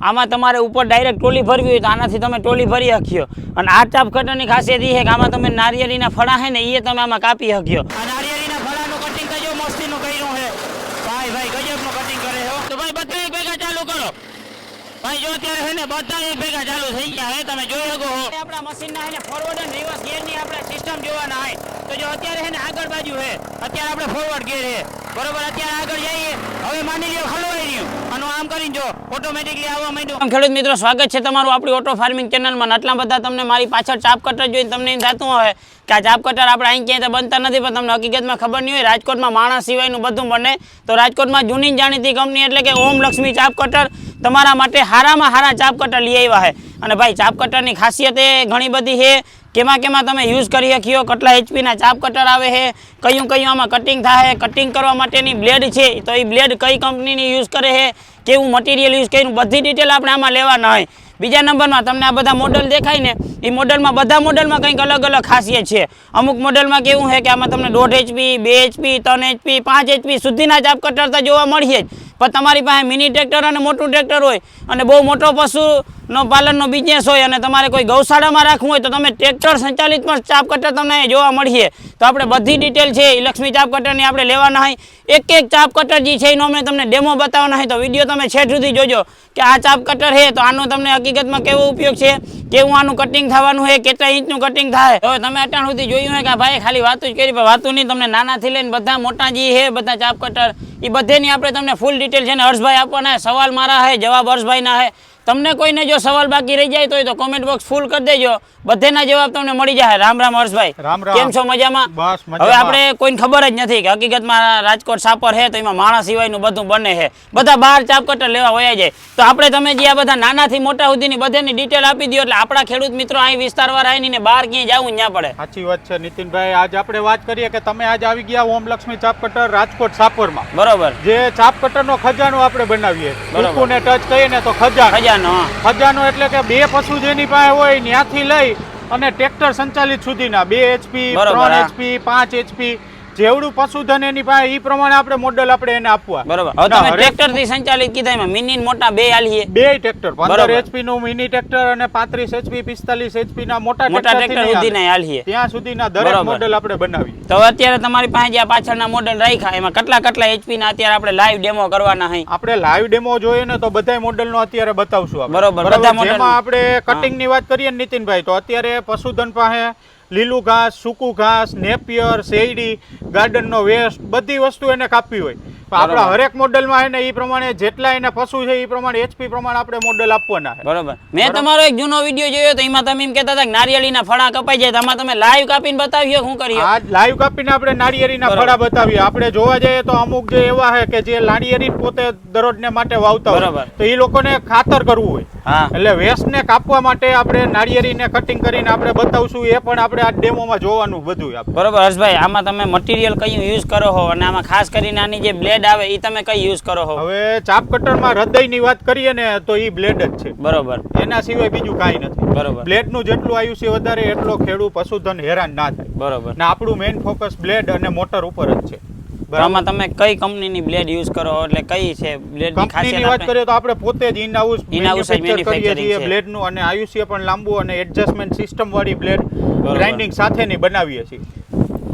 આમાં તમારે ઉપર ડાયરેક્ટ ટોલી ભરવી હોય તો આનાથી તમે ટોલી ભરી શક્યો અને આ ચાપ કટરની ખાસિયત એ છે કે આમાં તમે નારિયેળીના ફળા છે ને એ તમે આમાં કાપી શક્યો નારિયેળીના ફળાનું કટિંગ કરજો મસ્તીનું કર્યું છે. ભાઈ ભાઈ ગજબનું કટિંગ કરે છે તો ભાઈ બધા એક ભેગા ચાલુ કરો. ભાઈ જો અત્યારે છે ને બધા એક ભેગા ચાલુ થઈ ગયા હે તમે જોઈ શકો આપણા મશીનના છે ને ફોરવર્ડ અને રિવર્સ ગિયરની આપણે સિસ્ટમ જોવાના હોય તો જો અત્યારે છે ને આગળ બાજુ છે. અત્યારે આપણે ફોરવર્ડ ગેર છે. બરોબર, અત્યારે આગળ જઈએ. હવે માની લ્યો ખલવાઈ રહ્યું. અને આમ કરીને જો ઓટોમેટિકલી આવવા માંડ્યું. ખેડૂત મિત્રો, સ્વાગત છે તમારું આપણી ઓટો ફાર્મિંગ ચેનલમાં આટલા બધા તમને મારી પાછળ ચાપ કટર જોઈને તમને એમ થતું હોય કે આ ચાપ કટર આપણે અહીં ક્યાંય તો બનતા નથી, પણ તમને હકીકતમાં ખબર નહીં હોય, રાજકોટમાં માણસ સિવાયનું બધું બને. તો રાજકોટમાં જૂની જાણીતી કંપની એટલે કે ઓમ લક્ષ્મી ચાપ કટર તમારા માટે હારામાં હારા ચાપ કટર લઈ આવ્યા છે. અને ભાઈ, ચાપ કટરની ખાસિયત એ ઘણી બધી છે. કેમાં કેમાં તમે યુઝ કરી શક્યો, કેટલા એચપીના ચાપ કટર આવે છે, કયું કયું આમાં કટિંગ થાય કટિંગ કરવા માટેની બ્લેડ છે, તો એ બ્લેડ કઈ કંપનીની યુઝ કરે છે, કેવું મટીરિયલ યુઝ કર્યું, બધી ડિટેલ આપણે આમાં લેવાના હોય. બીજા નંબરમાં તમને આ બધા મોડલ દેખાય ને, એ મોડલમાં બધા મોડલમાં કંઈક અલગ અલગ ખાસિયત છે. અમુક મોડલમાં કેવું છે કે આમાં તમને દોઢ એચપી બે એચપી ત્રણ એચપી પાંચ એચપી સુધીના ચાપ કટર તો જોવા મળીએ જ. પણ તમારી પાસે મિની ટ્રેક્ટર અને મોટું ટ્રેક્ટર હોય અને બહુ મોટો પશુનો પાલનનો બિઝનેસ હોય અને તમારે કોઈ ગૌશાળામાં રાખવું હોય તો તમે ટ્રેક્ટર સંચાલિત પણ ચાપ કટર તમને જોવા મળીએ. તો આપણે બધી ડિટેલ છે એ લક્ષ્મી ચાપ કટરની આપણે લેવાના હોય. એક એક ચાપ કટર જે છે, એનો અમે તમને ડેમો બતાવવાના હોય તો વીડિયો તમે છેઠ સુધી જોજો કે આ ચાપ કટર છે તો આનો તમને હકીકતમાં કેવો ઉપયોગ છે, કેવું આનું કટિંગ થવાનું છે, કેટલા ઇંચનું કટિંગ થાય. હવે તમે અત્યાર સુધી જોયું હોય કે ભાઈ ખાલી વાતું જ કરી, પણ વાતું નહીં, તમને નાનાથી લઈને બધા મોટા જે છે, બધા ચાપ કટર એ બધેની આપણે તમને ફૂલ ડિટેલ છે ને હર્ષભાઈ આપવાના સવાલ મારા છે, જવાબ હર્ષભાઈના છે. તમને કોઈને જો સવાલ બાકી રહી જાય તો તો કોમેન્ટ બોક્સ ફૂલ કરી દેજો. બધેના જવાબ તમને મળી જાય. રામ રામ હર્ષભાઈ. રામ રામ. કેમ છો? મજામાં? બસ હવે આપણે કોઈને ખબર જ નથી કે હકીકતમાં રાજકોટ સાપર છે તો એમાં માણસ સિવાયનું બધું બને છે. બધા બાર ચાપકટર લેવા વયા જાય. તો આપણે તમે જે આ બધા નાનાથી મોટા સુધીની બધાની ડિટેલ આપી દો એટલે આપણા ખેડૂત મિત્રો અહીં વિસ્તારવાળા આવીને ને બહાર ક્યાંય જવું ના પડે. સાચી વાત છે નીતિનભાઈ. આજ આપણે વાત કરીએ કે તમે આજ આવી ગયા ઓમ લક્ષ્મી ચાપ કટર રાજકોટ સાપરમાં. બરોબર. જે ચાપ કટરનો ખજાનો આપણે બનાવીએ. ટચ કહીએ ને તો ખજાનો. ખજાનો. ખજાનો એટલે કે બે પશુ જેની પાસે હોય ત્યાંથી લઈ અને ટ્રેક્ટર સંચાલિત સુધીના. બે એચપી ત્રણ એચપી પાંચ એચપી જેવડું પશુધન એની પાસે એ પ્રમાણે આપણે મોડલ આપણે એને આપવા. બરોબર. હવે તમે ટ્રેક્ટરથી સંચાલિત કીધા એમાં મિની મોટા બે આલીએ. બે ટ્રેક્ટર પંદર બરાબર. એચપી નું મિની ટ્રેક્ટર અને પાંત્રીસ એચપી પિસ્તાલીસ એચપી ના મોટા મોટા ટ્રેક્ટર સુધી ના આલીએ. ત્યાં સુધીના દરેક. મોડલ આપણે બનાવીએ. તો અત્યારે તમારી પાસે જે પાછળના મોડલ રાખ્યા એમાં કેટલા કેટલા એચપી ના અત્યારે આપણે લાઈવ ડેમો કરવાના હોય આપણે લાઈવ ડેમો જોઈએ ને તો બધા મોડલ નો અત્યારે બતાવશું બરોબર? બધા model આપણે કટિંગની વાત કરીએ નીતિનભાઈ તો અત્યારે પશુધન પાસે લીલું ઘાસ સૂકું ઘાસ નેપિયર શેરડી ગાર્ડનનો વેસ્ટ બધી વસ્તુ એને કાપવી હોય. પણ આપણા હરેક મોડલમાં એને એ પ્રમાણે જેટલા એને પશુ છે એ પ્રમાણે એચપી પ્રમાણે આપણે મોડલ આપવાના છે. બરોબર. મેં તમારો એક જૂનો વીડિયો જોયો તો એમાં તમે એમ કહેતા હતા કે નારિયેળીના ફળા કપાઈ જાય એમાં આમાં તમે લાઈવ કાપીને બતાવ્યો શું કરીએ આ લાઈવ કાપીને આપણે નારિયેળીના ફળા બતાવીએ આપણે જોવા જઈએ તો અમુક જે એવા છે કે જે નારિયેળી પોતે દરરોજને માટે વાવતા હોય બરોબર. તો એ લોકોને ખાતર કરવું હોય. હા. એટલે વેસ્ટને કાપવા માટે આપણે નારિયેળીને કટિંગ કરીને આપણે બતાવશું એ પણ આપણે આ ડેમોમાં જોવાનું બધું આપણે. બરોબર હર્ષભાઈ આમાં તમે મટીરિયલ કયું યુઝ કરો હો અને આમાં ખાસ કરીને આની જે બ્લેડ આવે એ તમે કઈ યુઝ કરો હો હવે ચાપ કટરમાં હૃદયની વાત કરીએ ને તો એ બ્લેડ જ છે. બરોબર. એના સિવાય બીજું કાંઈ નથી. બરોબર. બ્લેડનું જેટલું આયુષ્ય વધારે એટલો ખેડૂત પશુધન હેરાન ના થાય. બરોબર. ને આપણું મેઇન ફોકસ બ્લેડ અને મોટર ઉપર જ છે. આમાં તમે કઈ કંપનીની બ્લેડ યુઝ કરો એટલે કઈ છે બ્લેડની કંપનીની વાત કરીએ તો આપણે પોતે જ in house in house manufacture કરીએ છીએ બ્લેડનું અને આયુષ્ય પણ લાંબુ અને એડજસ્ટમેન્ટ સિસ્ટમ વાળી બ્લેડ ગ્રાઇન્ડિંગ સાથેની બનાવીએ છીએ.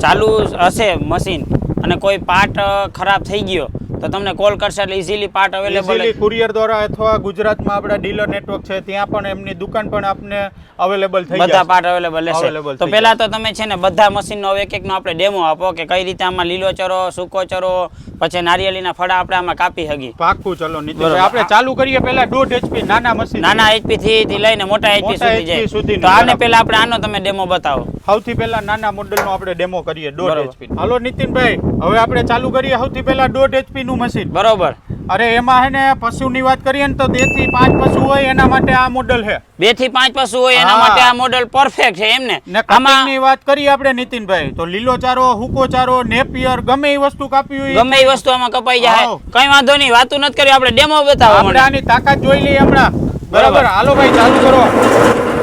ચાલુ હશે મશીન અને કોઈ પાર્ટ ખરાબ થઈ ગયો તો તમને કોલ કરશે એટલે ઇઝીલી પાર્ટ અવેલેબલ કુરિયર દ્વારા અથવા ગુજરાતમાં આપણા ડીલર નેટવર્ક છે ત્યાં પણ એમની દુકાન પણ આપને અવેલેબલ થઈ બધા પાર્ટ અવેલેબલ રહેશે. તો પહેલા તો તમે છે ને બધા મશીનનો એક એકનો આપણે ડેમો આપો કે કઈ રીતે આમાં લીલો ચરો સૂકો ચરો પછી નારિયેળીના ફળા આપણે આમાં કાપી હગી. પાકું ચલો. આપણે ચાલુ કરીએ પહેલા દોઢ એચપી નાના મશીન નાના એચપી થી થી લઈને મોટા એચપી સુધી જાય. તો આને. પહેલા આપણે આનો તમે ડેમો બતાવો. સૌથી પહેલા નાના મોડલનો આપણે ડેમો કરીએ દોઢ બરોબર. એચપી હાલો નીતિનભાઈ હવે આપણે ચાલુ કરીએ. સૌથી પહેલા દોઢ એચપી નું મશીન. બરોબર. અરે એમાં હે ને પશુની વાત કરીએ ને તો બેથી પાંચ પશુ હોય એના માટે આ મોડલ છે બેથી પાંચ પશુ હોય એના માટે આ મોડલ પરફેક્ટ છે એમ ને. ને આમાં ની વાત કરીએ આપણે નીતિનભાઈ તો લીલો ચારો હુકો ચારો નેપિયર ગમે એ વસ્તુ કાપી હોય. ગમે એ વસ્તુ આમાં કપાઈ જાય. કઈ વાંધો નહીં વાતું નથી કરી આપણે ડેમો બતાવો આપણે આની તાકાત જોઈ લઈએ હમણાં. બરાબર. હાલો ભાઈ ચાલુ કરો.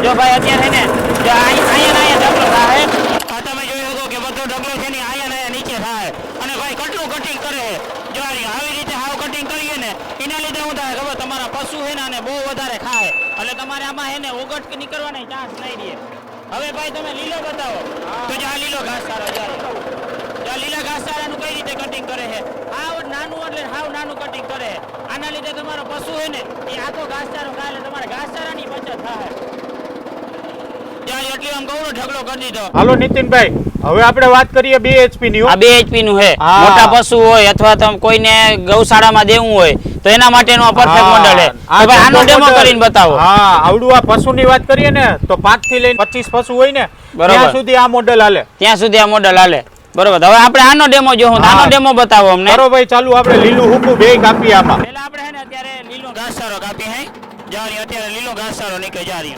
જો ભાઈ અત્યારે ને અહીંયા અહીંયા ઢગલો થાય આ તમે જોઈ શકો કે બધો ઢગલો ને નીચે થાય. અને ભાઈ કેટલું કટિંગ કરે છે. આવી રીતે હાવ કટિંગ કરીએ ને એના લીધે હું થાય ખબર? તમારા પશુ હે ને બહુ વધારે ખાય. એટલે તમારે આમાં હે ને ઓગટ કે નીકળવાના ચાન્સ નહીં રહે. હવે ભાઈ તમે લીલો બતાવો. તો જા લીલો ઘાસ સારો જા લીલા ઘાસચારાનું કઈ રીતે કટિંગ કરે છે? હાવ નાનું એટલે હાવ નાનું કટિંગ કરે આના લીધે તમારો પશુ હે ને એ આખો ઘાસચારો ખાય એટલે તમારે ઘાસચારાની બચત થાય. ત્યાં એટલી આમ ગૌરવ ઢગલો કરી દીધો. હાલો નીતિનભાઈ. હવે આપણે વાત કરીએ બે એચપી ની આ બે એચપી નું છે મોટા પશુ હોય અથવા તમે કોઈને ગૌશાળામાં દેવું હોય તો એના માટેનું પરફેક્ટ હા, મોડલ છે તો ભાઈ આનો ડેમો કરીને બતાવો. હા આવડું આ પશુની વાત કરીએ ને તો પાંચથી લઈને પચીસ પશુ હોય ને. ત્યાં સુધી આ મોડેલ હાલે. ત્યાં સુધી આ મોડલ હાલે. બરોબર. હવે આપણે આનો ડેમો જો હું આનો ડેમો બતાવો અમને. કરો ભાઈ ચાલુ આપણે લીલું હુકુ બે કાપીએ આમાં. પહેલા આપણે હે ને અત્યારે લીલો ઘાસચારો કાપી હે. જારી અત્યારે લીલો ઘાસચારો જા જારી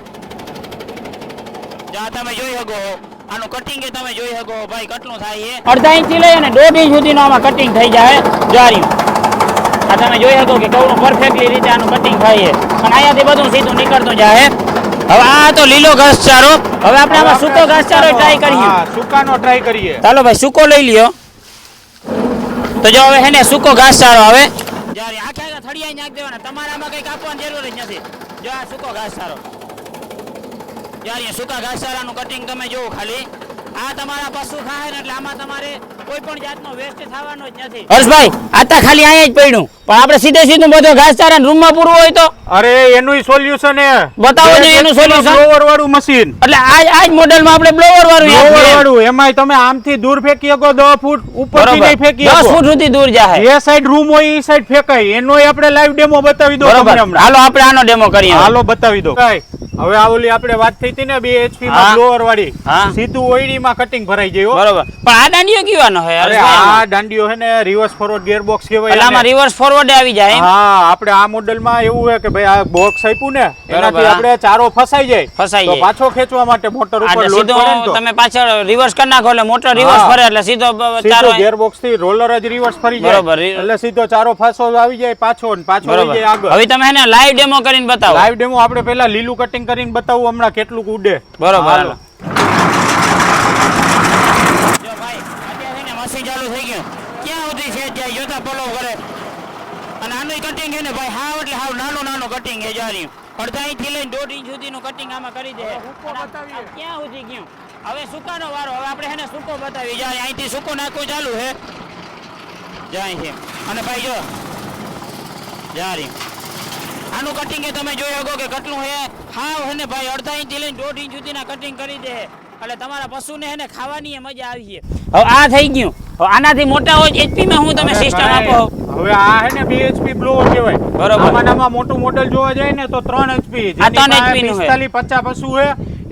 જા તમે જોઈ શકો. આનું કટિંગ એ તમે જોઈ શકો. ભાઈ કેટલું થાય છે અડધા ઇંચી લઈ અને દોઢ ઇંચ સુધીનો આમાં કટિંગ થઈ જાય જારી આ તમે જોઈ શકો કે કેવડું પરફેક્ટલી રીતે આનું કટિંગ થાય છે. અને અહીંયાથી બધું સીધું નીકળતું જાય હવે આ તો લીલો ઘાસચારો. હવે આપણે આમાં સૂકો ઘાસચારો ટ્રાય કરીએ. હા, સૂકાનો ટ્રાય કરીએ. ચાલો ભાઈ સૂકો લઈ લ્યો. તો જો હવે હેને સૂકો ઘાસચારો આવે. જ્યારે આખે આખા થળિયા નાખ દેવાના. તમારામાં કઈ કાપવાની જરૂર જ નથી. જો આ સૂકો ઘાસચારો. જ્યારે સૂકા ઘાસચારાનું કટિંગ તમે જોવો ખાલી. આ તમારા પશુ ખાય ને એટલે આમાં તમારે કોઈ પણ જાતનો વેસ્ટ થવાનો જ નથી. હર્ષભાઈ આ તો ખાલી અહીંયા જ પડ્યું. પણ આપણે સીધે સીધું બધો ઘાસચારા રૂમમાં પૂરું હોય તો? અરે એનું સોલ્યુશન એ. બતાવો ને એનું સોલ્યુશન બ્લોવર વાળું મશીન એટલે આ આ જ મોડેલમાં આપણે બ્લોવર વાળું બ્લોવર વાળું એમાંય તમે આમથી દૂર ફેંકી શકો 10 ફૂટ ઉપરથી થી નહીં ફેંકી 10 ફૂટ સુધી દૂર જાય એ સાઈડ રૂમ હોય એ સાઈડ ફેંકાય. એનોય આપણે લાઈવ ડેમો બતાવી દો તમને હમણાં. હાલો આપણે આનો ડેમો કરીએ હાલો બતાવી દો. કાંઈ. હવે આ ઓલી આપણે વાત થઈ હતી ને બે એચપી માં બ્લોવર વાળી સીધું ઓઈડી માં કટિંગ ભરાઈ જાય બરોબર. પણ આ દાંડીઓ કેવાનો હે અરે આ દાંડીઓ હે ને રિવર્સ ફોરવર્ડ ગિયર બોક્સ કહેવાય એટલે આમાં રિવર્સ ફોરવર્ડ આવી જાય હા આપણે આ મોડેલમાં એવું હે કે ભાઈ આ બોક્સ આપ્યું ને એનાથી આપણે ચારો ફસાઈ જાય. ફસાઈ તો જાય. પાછો ખેંચવા માટે મોટર ઉપર લોડ પડે તો. તમે પાછળ રિવર્સ કરી નાખો એટલે મોટર રિવર્સ ફરે એટલે સીધો ચારો ગિયર બોક્સથી રોલર જ રિવર્સ ફરી જાય. બરોબર. એટલે સીધો ચારો ફાસો આવી જાય પાછો ને પાછો આવી જાય આગળ. હવે તમે એને લાઈવ ડેમો કરીને બતાવો. લાઈવ ડેમો આપણે પહેલા લીલું કટિંગ કરીને બતાવું હમણાં કેટલું ઉડે. બરોબર હાલો. હાલો. જો ભાઈ અત્યારે છે ને મશીન ચાલુ થઈ ગયું. ક્યાં સુધી છે જાય જોતા ફોલો કરે. અને આનું કટિંગ છે ને ભાઈ હાવ એટલે હાવ નાનું નાનું કટિંગ છે જારી અડધા ઇંચ લઈને દોઢ ઇંચ સુધીનું કટિંગ આમાં કરી દે. ક્યાં સુધી ગયું? હવે સૂકાનો વારો. હવે આપણે છે ને સૂકો બતાવી જાય અહીંથી સૂકો નાખવું ચાલુ છે. જાય છે. અને ભાઈ જો જારી આનું કટિંગ તમે જોઈ શકો કે કેટલું હે હે ને ભાઈ અડધા ઇંચ લઈને દોઢ ઇંચ સુધીના કટિંગ કરી દે. એટલે તમારા પશુને હે ને ખાવાની મજા આવી હવે આ થઈ ગયું. હવે આનાથી મોટા હોય એચપી માં હું તમે સિસ્ટમ આપો. હવે આ હે ને બીએચપી બ્લુ કહેવાય. બરોબર. આમાં આમાં મોટું મોડેલ જોવા જાય ને તો 3 HP આ 3 એચપી નું હે. 45 50 પશુ હે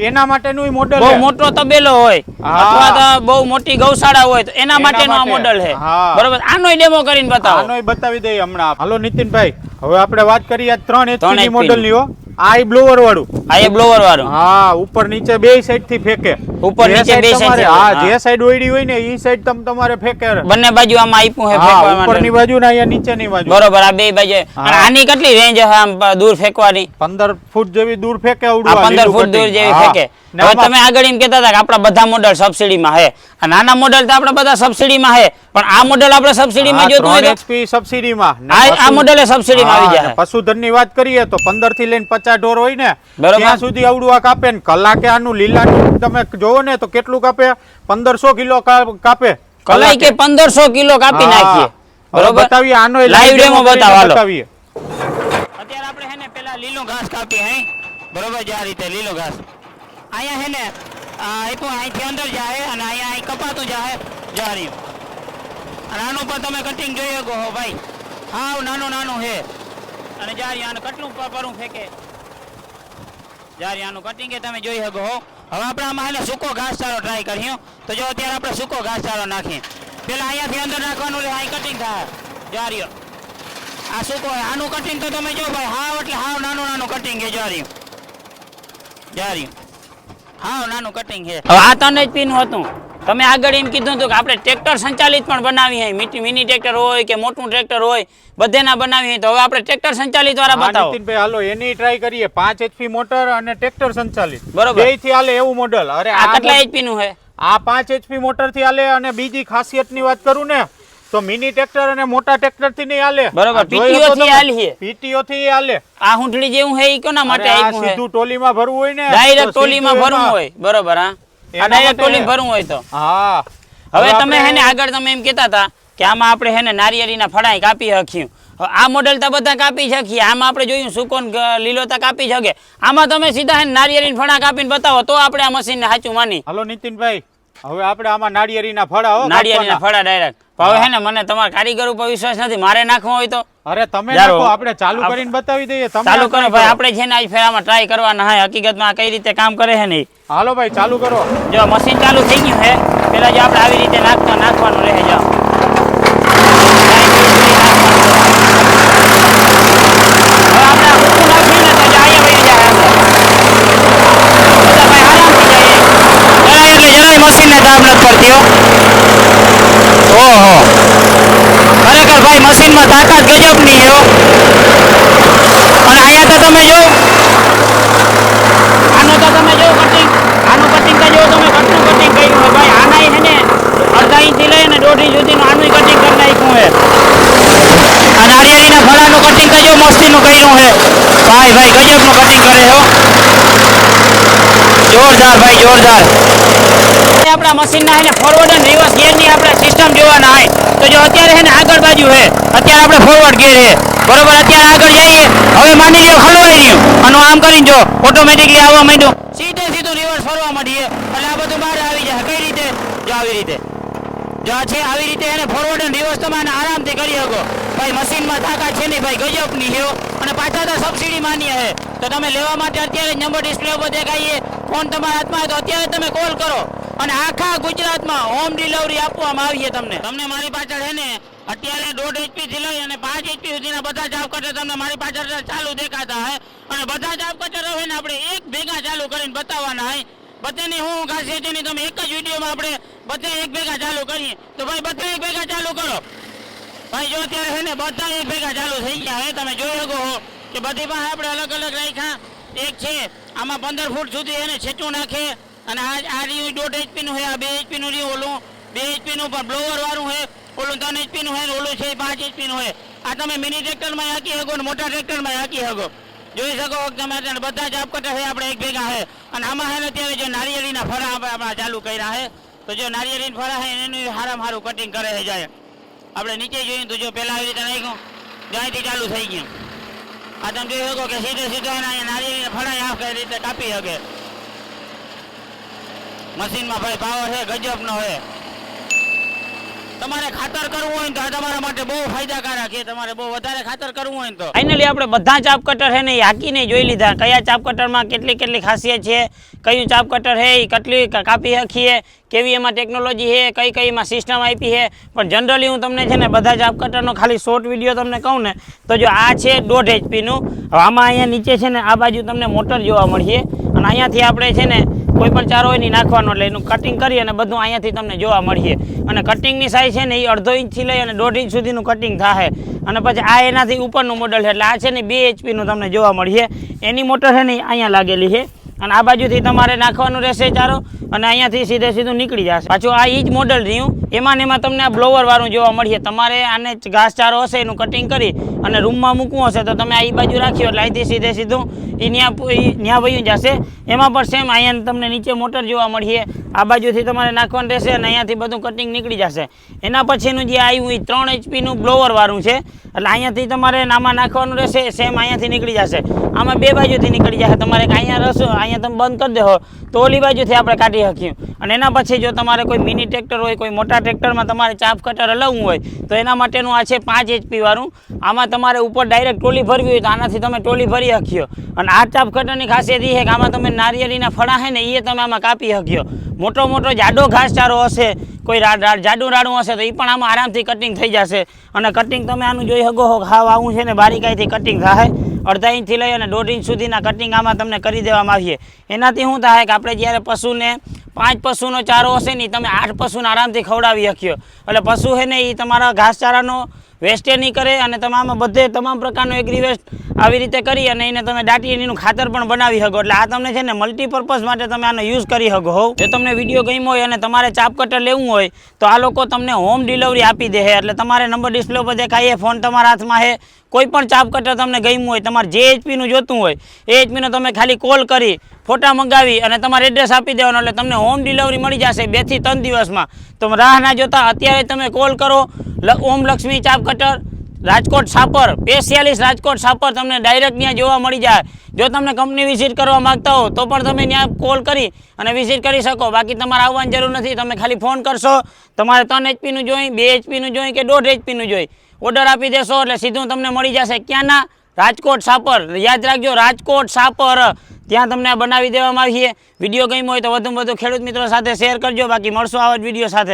એના માટેનું મોડેલ બહુ મોટો તબેલો હોય. અથવા તો બહુ મોટી ગૌશાળા હોય તો એના માટેનો આ મોડેલ છે. બરોબર. આનોય ડેમો કરીને બતાવો. આનોય બતાવી દઈએ હમણાં. હાલો નીતિનભાઈ હવે આપણે વાત કરીએ 3 HP ત્રણની મોડેલની હો. આ ઈ બ્લોઅર વાળું આ એ બ્લોવર વાળું. હા ઉપર નીચે બે સાઈડથી ફેંકે. ઉપર નીચે બે સાઈડ હા હા. જે સાઈડ ઓઈડી હોય ને ઈ સાઈડ તમ તમારે ફેંકે. બંને બાજુ આમાં આઈપું હે હા માટે. ઉપરની બાજુ ને અહીંયા નીચેની બાજુ. બરોબર આ બે બાજુ. અને આની કેટલી રેન્જ હે આમ દૂર ફેંકવાની? 15 ફૂટ જેવી દૂર ફેંકે ઉડવા આ આ પંદર લીલું ફૂટ દૂર જેવી હા. ફેંકે હવે તમે આગળ એમ કહેતા હતા કે આપણા બધા મોડલ સબસિડીમાં છે આ નાના મોડલ તો આપણા બધા સબસિડીમાં છે પણ આ મોડલ આપણે સબસિડીમાં જોતું હોય HP સબસિડીમાં આ આ સબસિડીમાં આવી જાય. ને પશુધનની વાત કરીએ તો 15 થી લઈને 50 ઢોર હોય ને બરોબર. ત્યાં સુધી આવડું આ કાપે ને કલાકે આનું લીલા તમે જોવો ને તો કેટલું કાપે? પંદરસો કિલો કાપે. કલાઈ કે પંદરસો કિલો કાપી નાખીએ. બરોબર? બતાવીએ આનો લાઈવ ડેમો બતાવાલો બતાવીએ. અત્યારે આપણે હે ને પેલા લીલો ઘાસ કાપીએ હે? બરોબર જે આ રીતે લીલો ઘાસ. અહીંયા હે ને આ આપ્યું અહીંથી અંદર જાય અને અહીંયા અહીં કપાતું જાય જારી અને આનું પણ તમે કટિંગ જોઈ શકો હો ભાઈ. હાવ નાનું નાનું હે અને જારી આને કટલું પર પરું ફેંકે? જારી આનું કટિંગ તમે જોઈ શકો હો. હવે આપણે આમાં એને સૂકો ઘાસચારો ટ્રાય કરીએ. તો જો અત્યારે આપણે સૂકો ઘાસચારો નાખીએ. પેલા અહીંયાથી અંદર નાખવાનું અહીં કટિંગ થાય. જારીઓ આ સૂકો આનું કટિંગ તો તમે જો ભાઈ, હાવ એટલે હાવ નાનું નાનું કટિંગ છે જારી જારી હાવ નાનું કટિંગ છે. આ ત્રણ જ પીનું હતું. તમે આગળ એમ કીધું હતું કે આપણે ટ્રેક્ટર સંચાલિત પણ બનાવી હોય મિની ટ્રેક્ટર હોય કે મોટું ટ્રેક્ટર હોય બધેના બનાવી હોય તો હવે આપણે ટ્રેક્ટર સંચાલિત વાળા બતાવો. નીતિનભાઈ હાલો એની ટ્રાય કરીએ. 5 એચપી મોટર અને ટ્રેક્ટર સંચાલિત. બરોબર. બેયથી હાલે એવું મોડલ અરે આ કેટલા એચપી નું છે આ 5 એચપી મોટરથી હાલે અને બીજી ખાસિયતની વાત કરું ને તો મિની ટ્રેક્ટર અને મોટા ટ્રેક્ટરથી નહીં હાલે. બરોબર, તો થી? હાલીએ. PTO થી હાલે. આ હુંઠડી જેવું હે ઈ કોના માટે આ આપ્યું હે? સીધું ટોલીમાં ભરવું હોય ને ડાયરેક્ટ ટોલીમાં ભરવું હોય. બરોબર હા. એના ટોલી ભરવું હોય તો. હા. હવે તમે હે ને આગળ તમે એમ કહેતા હતા કે આમાં આપણે હે ને નારિયેળીના ફળાઈ કાપી હખ્યું આ મોડેલ તો બધા કાપી શકીએ આમાં આપણે જોયું સુકોન ને ગ- લીલો તો કાપી શકે આમાં તમે સીધા હે નારિયેળીના ફળા કાપીને બતાવો તો આપણે આ મશીનને સાચું માની હલો નીતિનભાઈ. હવે આપણે આમાં નાળિયેરીના ફળા હો નારિયેળીના ફળા ડાયરેક્ટ હવે હે ને મને તમારા કારીગર ઉપર વિશ્વાસ નથી. મારે નાખવો હોય તો. અરે તમે નાખો આપણે ચાલુ કરીને બતાવી દઈએ. તમે ચાલુ કરો ભાઈ. આપણે છે ને આજ ફેરામાં ટ્રાય કરવાના. હે હકીકતમાં આ કઈ રીતે કામ કરે છે ને હાલો ભાઈ ચાલુ કરો. જો મશીન ચાલુ થઈ ગયું છે પેલા જો આપણે આવી રીતે નાખતા નાખવાનું રહે જાઓ હવે આપણે આ ઊંચું નાખ્યું ને તો જો અહીંયા વહી જાય અંદર. બધા ભાઈ આરામથી જાય. જરાય એટલે જરાય મશીનને હો. ઓહો. ખરેખર ભાઈ, મશીનમાં તાકાત ગજબની હો. અને અહીંયા તો તમે જો. આનો તો તમે જો કટિંગ આનું કટિંગ તો જો તમે કટનું કટિંગ કર્યું હોય ભાઈ. આના છે ને અડધા ઇંચથી લઈને દોઢ ઇંચ સુધીનું આનું કટિંગ કરી નાખ્યું હે અને નારિયેળીના ફળાનું કટિંગ તો જો મસ્તીનું કર્યું હે ભાઈ ભાઈ, ગજબનું કટિંગ કરે હો. જોરદાર ભાઈ, જોરદાર. આપણા મશીનના હે ફોરવર્ડ અને રિવર્સ ગેરની આપણે સિસ્ટમ જોવાના હોય તો જો અત્યારે હે ને આગળ બાજુ છે, અત્યારે આપણે ફોરવર્ડ ગિયર હે બરોબર, અત્યારે આગળ જઈએ. હવે માની લ્યો ખલવાઈ રહ્યું. અને આમ કરીને જો ઓટોમેટિકલી આવવા માંડ્યું. સીધે સીધું રિવર્સ ફરવા માંડીએ. એટલે આ બધું બહાર આવી જાય. કઈ રીતે? જો આવી રીતે. જો છે, આવી રીતે એને ફોરવર્ડ અને રિવર્સ તમે આરામથી કરી શકો. ભાઈ, મશીનમાં તાકાત છે નહીં. ભાઈ, ગજબની છે હો. અને પાછા તો સબસિડી માન્ય છે. તો તમે લેવા માટે અત્યારે નંબર ડિસ્પ્લે ઉપર દેખાઈએ. ફોન તમારા હાથમાં હોય તો અત્યારે તમે કોલ કરો. અને આખા ગુજરાતમાં હોમ ડિલિવરી આપવામાં આવીએ તમને. તમને મારી પાછળ હેને અત્યારે દોઢ એચપી થી લઈ અને પાંચ એચપી સુધીના બધા જાબ કટર તમને મારી પાછળ ચાલુ દેખાતા હે. અને બધા જાબ કટર હોય ને આપણે એક ભેગા ચાલુ કરીને બતાવવાના હોય બધાની હું ખાસિયત છે તમે એક જ વિડીયોમાં આપણે બધા એક ભેગા ચાલુ કરીએ. તો ભાઈ બધા એક ભેગા ચાલુ કરો. ભાઈ જો અત્યારે છે ને બધા એક ભેગા ચાલુ થઈ ગયા હે, તમે જોઈ શકો હો કે બધી પાસે આપણે અલગ અલગ રાખ્યા. એક છે, આમાં પંદર ફૂટ સુધી એને છેચું નાખે. અને આ આ રહ્યું દોઢ એચપીનું હોય આ બે એચપીનું રહ્યું ઓલું. બે એચપીનું પણ બ્લોવર વાળું છે, ઓલું ત્રણ એચપીનું હોય ઓલું છે, પાંચ એચપીનું હોય આ તમે મિની ટ્રેક્ટરમાં હાંકી શકો ને મોટા ટ્રેક્ટરમાં હાંકી શકો. જોઈ શકો તમે બધા જ આપકટા છે, આપણે એક ભેગા છે. અને આમાં ને અત્યારે જો નારિયેળીના ફળા આપણે આપણા ચાલુ કર્યા છે, તો જો નારિયેળીના ફળા છે, એનું હારામાં સારું કટિંગ કરે છે જાય. આપણે નીચે જોઈએ તો જો પહેલાં આવી રીતે નાખ્યું જ્યાંથી ચાલુ થઈ ગયું. આ તમે જોઈ શકો કે સીધે સીધો એના નારિયેળીના ફળા આ રીતે કાપી શકે. મશીનમાં ભાઈ પાવર છે, ગજબનો છે. તમારે ખાતર કરવું હોય તો તમારા માટે બહુ ફાયદાકારક છે. તમારે બહુ વધારે ખાતર કરવું હોય તો. ફાઇનલી આપણે બધા ચાપ કટર છે ને એ હાકીને જોઈ લીધા. કયા ચાપ કટરમાં કેટલી કેટલી ખાસિયત છે, કયું ચાપ કટર છે એ કેટલી કાપી હખીએ કેવી એમાં ટેકનોલોજી છે, કઈ કઈ એમાં સિસ્ટમ આપી છે. પણ જનરલી હું તમને છે ને બધા ચાપ કટરનો ખાલી શોર્ટ વીડિયો તમને કહું ને, તો જો આ છે દોઢ એચપીનું આમાં અહીંયા નીચે છે ને આ બાજુ તમને મોટર જોવા મળશે. અને અહીંયાથી આપણે છે ને કોઈ પણ ચારો હોય નહીં નાખવાનો એટલે એનું કટિંગ કરી અને બધું અહીંયાથી તમને જોવા મળીએ. અને કટિંગની સાઈઝ છે ને એ અડધો ઇંચથી લઈ અને દોઢ ઇંચ સુધીનું કટિંગ થાય અને પછી આ એનાથી ઉપરનું મોડલ છે એટલે આ છે ને બે એચપીનું તમને જોવા મળીએ. એની મોટર છે ને અહીંયા લાગેલી છે. અને આ બાજુથી તમારે નાખવાનું રહેશે ચારો, અને અહીંયાથી સીધે સીધું નીકળી જશે. પાછું આ ઈ જ મોડલ રહ્યું. એમાં ને એમાં તમને આ બ્લોવરવાળું જોવા મળીએ. તમારે આને ઘાસચારો હશે, એનું કટિંગ કરી અને રૂમમાં મૂકવું હશે, તો તમે આ ઈ બાજુ રાખ્યો એટલે અહીંથી સીધે સીધું એ ત્યાં ત્યાં વયું જશે. એમાં પણ સેમ અહીંયા તમને નીચે મોટર જોવા મળીએ. આ બાજુથી તમારે નાખવાનું રહેશે અને અહીંયાથી બધું કટિંગ નીકળી જશે. એના પછીનું જે આવ્યું એ ત્રણ એચપીનું બ્લોવરવાળું છે. એટલે અહીંયાથી તમારે નામાં નાખવાનું રહેશે સેમ અહીંયાથી નીકળી જશે. આમાં બે બાજુથી નીકળી જશે. તમારે અહીંયા રસો અહીંયા તમે બંધ કરી દેહો. તો ઓલી બાજુથી આપણે કાઢી શકીએ અને એના પછી જો તમારે કોઈ મિની ટ્રેક્ટર હોય, કોઈ મોટા ટ્રેક્ટરમાં તમારે ચાપ કટર હલાવવું હોય, તો એના માટેનું આ છે પાંચ એચપીવાળું આમાં તમારે ઉપર ડાયરેક્ટ ટોલી ભરવી હોય તો આનાથી તમે ટોલી ભરી શકીઓ અને આ ચાપ કટરની ખાસિયત એ છે કે આમાં તમે નારિયેળીના ફળા છે ને એ તમે આમાં કાપી શકીઓ મોટો મોટો જાડો ઘાસચારો હશે, કોઈ જાડું રાડું હશે, તો એ પણ આમાં આરામથી કટિંગ થઈ જશે. અને કટિંગ તમે આનું જોઈ શકો હો હાવ આવું છે ને, બારીકાઈથી કટિંગ થાય. અડધા ઇંચથી લઈ અને દોઢ ઇંચ સુધીના કટિંગ આમાં તમને કરી દેવામાં આવીએ એનાથી શું થાય કે આપણે જ્યારે પશુને પાંચ પશુનો ચારો હશે ને તમે આઠ પશુને આરામથી ખવડાવી શક્યો એટલે પશુ છે ને એ તમારા ઘાસચારાનો વેસ્ટે નહીં કરે અને તમામ બધે તમામ પ્રકારનો એગ્રી વેસ્ટ આવી રીતે કરી અને એને તમે દાટી એનું ખાતર પણ બનાવી શકો. એટલે આ તમને છે ને મલ્ટીપર્પઝ માટે તમે આનો યુઝ કરી શકો હોવ જો તમને વીડિયો ગમ્યો હોય અને તમારે ચાપ કટર લેવું હોય, તો આ લોકો તમને હોમ ડિલિવરી આપી દે એટલે તમારે નંબર ડિસ્પ્લે ઉપર દેખાય ફોન તમારા હાથમાં છે. કોઈ પણ ચાપ કટર તમને ગમ્યું હોય, તમારે જે એચપીનું જોતું હોય, એ એચપીનો તમે ખાલી કોલ કરી, ફોટા મંગાવી અને તમારે એડ્રેસ આપી દેવાનો એટલે તમને હોમ ડિલિવરી મળી જશે બેથી ત્રણ દિવસમાં. તમે રાહ ના જોતા અત્યારે તમે કોલ કરો Om Lakshmi chaff cutter, Rajkot Shapar specialist Rajkot Shapar તમને ડાયરેક્ટ ત્યાં જોવા મળી જાય. જો તમને કંપની વિઝિટ કરવા માંગતા હો, તો પણ તમે ત્યાં કોલ કરી અને વિઝિટ કરી શકો. બાકી તમારે આવવાની જરૂર નથી, તમે ખાલી ફોન કરશો, તમારે ત્રણ એચપીનું જોઈ, બે એચપીનું જોઈ કે દોઢ એચપીનું જોઈ. ઓર્ડર આપી દેશો એટલે સીધું તમને મળી જશે. ક્યાંના? રાજકોટ સાપર. યાદ રાખજો, રાજકોટ સાપર. ત્યાં તમને બનાવી દેવામાં આવીએ. વીડિયો ગમ્યો હોય તો વધુમાં વધુ ખેડૂત મિત્રો સાથે શેર કરજો. બાકી મળશું આવા જ વીડિયો સાથે.